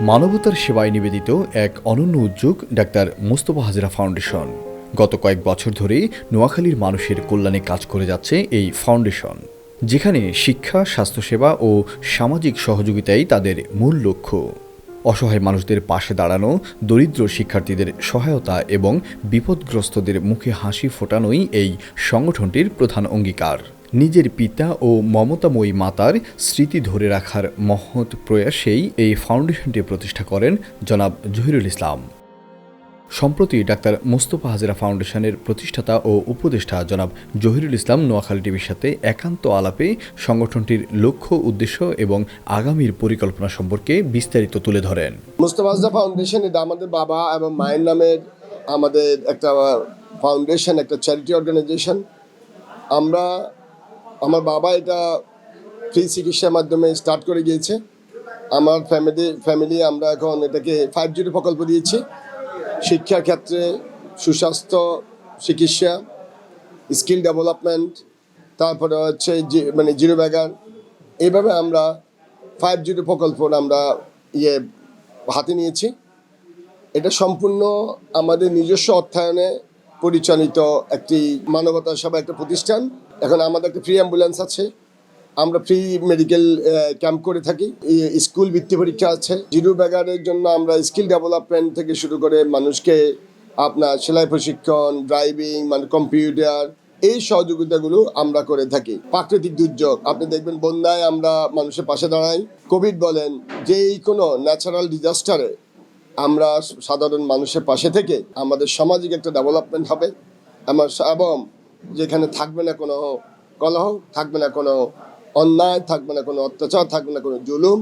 মানবতার সেবায় নিবেদিত এক অনন্য উদ্যোগ ডাক্তার মোস্তফা হাজরা ফাউন্ডেশন। গত কয়েক বছর ধরে নোয়াখালীর মানুষের কল্যাণে কাজ করে যাচ্ছে এই ফাউন্ডেশন, যেখানে শিক্ষা, স্বাস্থ্যসেবা ও সামাজিক সহযোগিতাই তাদের মূল লক্ষ্য। অসহায় মানুষদের পাশে দাঁড়ানো, দরিদ্র শিক্ষার্থীদের সহায়তা এবং বিপদগ্রস্তদের মুখে হাসি ফোটানোই এই সংগঠনটির প্রধান অঙ্গীকার। নিজের পিতা ও মমতাময়ী মাতার স্মৃতি ধরে রাখার মহৎ প্রয়াসেই এই ফাউন্ডেশনটি প্রতিষ্ঠা করেন জনাব জহিরুল ইসলাম। সম্প্রতি ডাক্তার মোস্তফা হাজরা ফাউন্ডেশনের প্রতিষ্ঠাতা ও উপদেষ্টা জনাব জহিরুল ইসলাম নোয়াখালী টিভির সাথে একান্ত আলাপে সংগঠনটির লক্ষ্য, উদ্দেশ্য এবং আগামীর পরিকল্পনা সম্পর্কে বিস্তারিত তুলে ধরেন। মুস্তফা আজদা ফাউন্ডেশন এটা আমাদের বাবা এবং মায়ের নামের আমাদের একটা ফাউন্ডেশন, একটা চ্যারিটি অর্গানাইজেশন। আমরা আমার বাবা এটা ফ্রি চিকিৎসার মাধ্যমে স্টার্ট করে গিয়েছে। আমার ফ্যামিলি ফ্যামিলি আমরা এখন এটাকে ফাইভ জিরো প্রকল্প দিয়েছি। শিক্ষার ক্ষেত্রে সুস্বাস্থ্য, চিকিৎসা স্কিল ডেভেলপমেন্ট তারপরে হচ্ছে মানে জিরো ব্যাগার এইভাবে আমরা ফাইভ জিরো প্রকল্প আমরা ইয়ে হাতে নিয়েছি। এটা সম্পূর্ণ আমাদের নিজস্ব অর্থায়নে পরিচালিত একটি মানবতা সেবা একটা প্রতিষ্ঠান। এখন আমাদের একটা ফ্রি অ্যাম্বুলেন্স আছে। আমরা ফ্রি মেডিকেল ক্যাম্প করে থাকি। স্কুল বৃত্তি পরীক্ষা আছে। জিরো ব্যাগারের জন্য আমরা স্কিল ডেভেলপমেন্ট থেকে শুরু করে মানুষকে আপনার সেলাই প্রশিক্ষণ ড্রাইভিং মানে কম্পিউটার এই সহযোগিতাগুলো আমরা করে থাকি। প্রাকৃতিক দুর্যোগ, আপনি দেখবেন বন্যায় আমরা মানুষের পাশে দাঁড়াই। কোভিড বলেন, যেই কোনো ন্যাচারাল ডিজাস্টারে আমরা সাধারণ মানুষের পাশে থেকে আমাদের সামাজিক একটা ডেভেলপমেন্ট হবে। আমার এবং যেখানে থাকবে না কোনো কলহ, থাকবে না কোনো অন্যায়, থাকবে না কোনো অত্যাচার, থাকবে না কোনো জুলুম।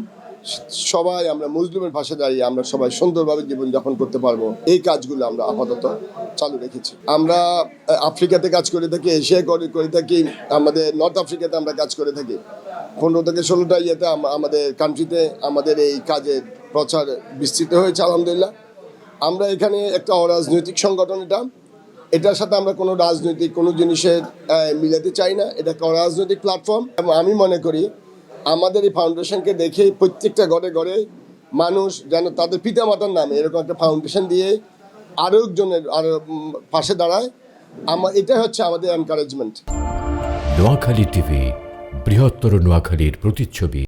সবাই আমরা মুসলিমের পাশে দাঁড়িয়ে আমরা সবাই সুন্দরভাবে জীবনযাপন করতে পারব। এই কাজগুলো আমরা আপাতত চালু রেখেছি। আমরা আফ্রিকাতে কাজ করে থাকি, এশিয়ায় করে করে থাকি, আমাদের নর্থ আফ্রিকাতে আমরা কাজ করে থাকি। পনেরো থেকে ষোলোটা ইয়েতে আমাদের কান্ট্রিতে আমাদের এই কাজের প্রচার বিস্তৃত হয়েছে, আলহামদুলিল্লাহ। আমরা এখানে একটা অরাজনৈতিক সংগঠন, এটা এটার সাথে আমরা কোনো রাজনৈতিক, কোনো জিনিসের মিলাতে চাই না। এটা একটা অরাজনৈতিক প্ল্যাটফর্ম এবং আমি মনে করি, আমাদের এই ফাউন্ডেশনকে দেখে প্রত্যেকটা ঘরে ঘরে মানুষ যেন তাদের পিতামাতার নামে এরকম একটা ফাউন্ডেশন দিয়ে আরও একজনের আরও পাশে দাঁড়ায়। আমার এটাই হচ্ছে আমাদের এনকারেজমেন্ট নোয়াখালী টিভি, বৃহত্তর নোয়াখালীর প্রতিচ্ছবি।